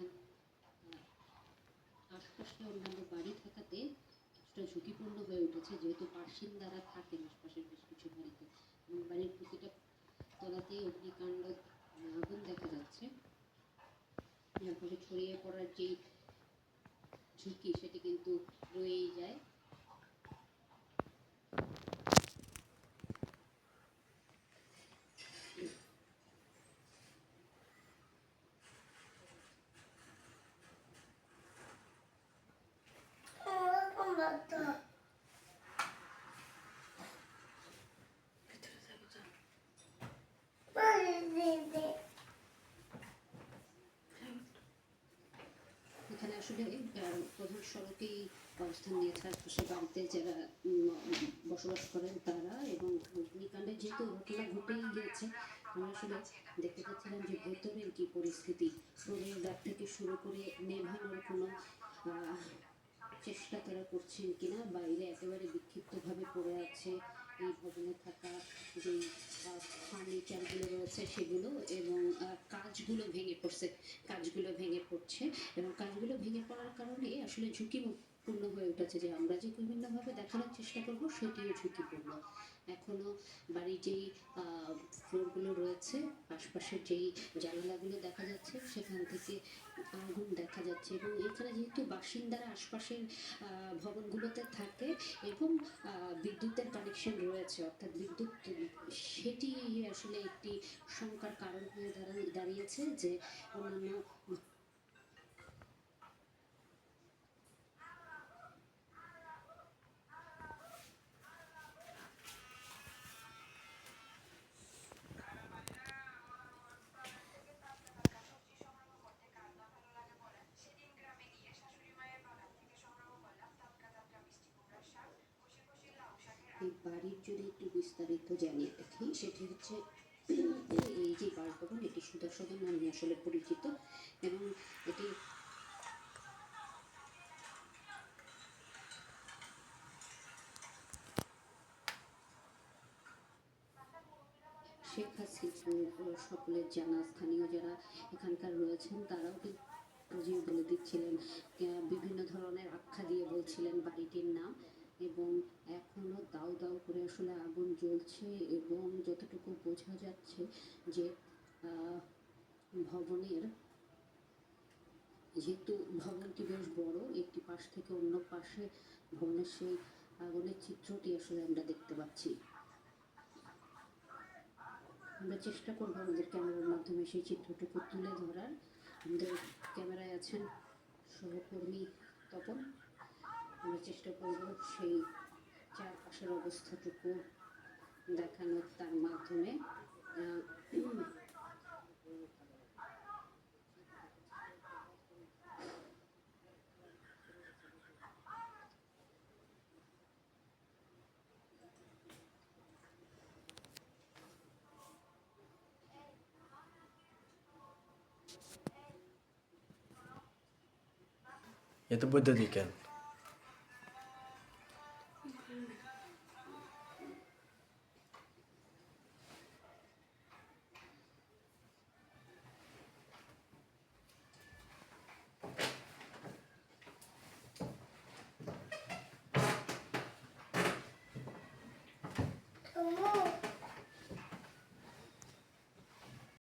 এখান আহ, আশপাশে অন্যান্য বাড়ি থাকাতে কিছুটা ঝুঁকিপূর্ণ হয়ে উঠেছে যেহেতু বাসিন্দারা থাকেন আশপাশের বেশ কিছু বাড়িতে। এবং বাড়ির প্রতিটা তলাতেই অগ্নিকাণ্ড আগুন দেখা যাচ্ছে। যার ছড়িয়ে পড়ার যেই ঝুঁকি সেটি কিন্তু রয়েই যায় এখানে আসলে প্রধান সড়কেই অবস্থান নিয়েছে। আশপাশের বাড়িতে যারা বসবাস করেন তারা এবং অগ্নিকাণ্ডে যেহেতু ঘটনা ঘটেই গিয়েছে, আমরা আসলে দেখতে পাচ্ছিলাম যে ভেতরের কি পরিস্থিতি। ফ্লোরের দাগ থেকে শুরু করে নেভানোর কোনো চেষ্টা তারা করছেন কিনা, বাইরে একেবারে বিক্ষিপ্তভাবে পড়ে আছে এই ভবনে থাকা যে ফার্নিচারগুলো রয়েছে সেগুলো এবং কাজগুলো ভেঙে পড়ছে, কাজগুলো ভেঙে পড়ছে এবং কাজগুলো ভেঙে পড়ার কারণে আসলে ঝুঁকিপূর্ণ হয়ে উঠেছে যে আমরা যে বিভিন্নভাবে দেখানোর চেষ্টা করব সেটিও ঝুঁকিপূর্ণ। এখনও বাড়ির যেই ফ্লোরগুলো রয়েছে, আশপাশের যেই জানালাগুলো দেখা যাচ্ছে, সেখান থেকে আগুন দেখা যাচ্ছে এবং এখানে যেহেতু বাসিন্দারা আশপাশের ভবনগুলোতে থাকে এবং বিদ্যুতের কানেকশন রয়েছে, অর্থাৎ বিদ্যুৎ সেটি আসলে একটি শঙ্কার কারণ হয়ে দাঁড়া- দাঁড়িয়েছে যে অন্যান্য এই বাড়ির যদি একটু বিস্তারিত জানিয়ে রাখি। সেটি হচ্ছে, এই যে বাসভবন, এটি সুদর্শন নামে আসলে পরিচিত এবং এটি শেখ হাসিনা সকলের জানা স্থানীয় যারা এখানকার রয়েছেন, তারাও কিন্তু বলে দিচ্ছিলেন বিভিন্ন ধরনের আখ্যা দিয়ে বলছিলেন বাড়িটির নাম এবং দাউ করে আসলে আগুন জ্বলছে এবং যতটুকু বোঝা যাচ্ছে যে ভবনের, যেহেতু ভবনটি বেশ বড়, একটি পাশ থেকে অন্য পাশে ভবনের সেই আগুনের চিত্রটি আসলে আমরা দেখতে পাচ্ছি। আমরা চেষ্টা করব আমাদের ক্যামেরার মাধ্যমে সেই চিত্রটুকু তুলে ধরার। আমাদের ক্যামেরায় আছেন সহকর্মী তপন। আমরা চেষ্টা করব সেই চারপাশের অবস্থাটুকু দেখানোর তার মাধ্যমে আহ, এ তো